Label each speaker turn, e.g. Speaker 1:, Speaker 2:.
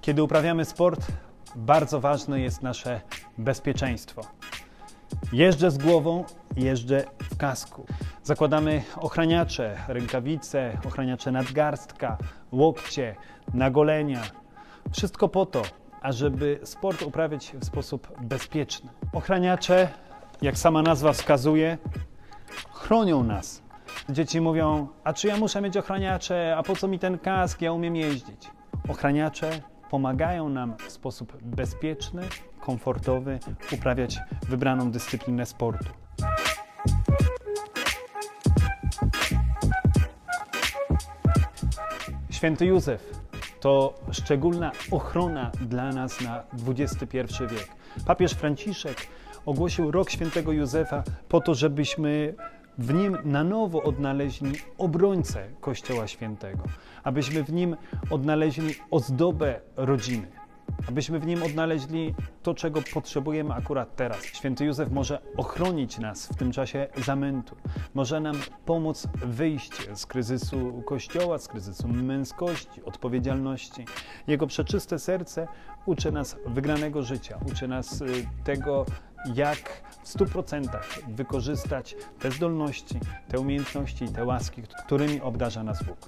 Speaker 1: Kiedy uprawiamy sport, bardzo ważne jest nasze bezpieczeństwo. Jeżdżę z głową, jeżdżę w kasku. Zakładamy ochraniacze, rękawice, ochraniacze nadgarstka, łokcie, nagolenia. Wszystko po to, ażeby sport uprawiać w sposób bezpieczny. Ochraniacze, jak sama nazwa wskazuje, chronią nas. Dzieci mówią, a czy ja muszę mieć ochraniacze, a po co mi ten kask, ja umiem jeździć. Ochraniacze pomagają nam w sposób bezpieczny, komfortowy uprawiać wybraną dyscyplinę sportu. Święty Józef to szczególna ochrona dla nas na XXI wiek. Papież Franciszek ogłosił rok świętego Józefa po to, żebyśmy w nim na nowo odnaleźli obrońcę Kościoła Świętego, abyśmy w nim odnaleźli ozdobę rodziny, abyśmy w nim odnaleźli to, czego potrzebujemy akurat teraz. Święty Józef może ochronić nas w tym czasie zamętu, może nam pomóc wyjść z kryzysu Kościoła, z kryzysu męskości, odpowiedzialności. Jego przeczyste serce uczy nas wygranego życia, uczy nas y, tego, jak 100% wykorzystać te zdolności, te umiejętności i te łaski, którymi obdarza nas Bóg.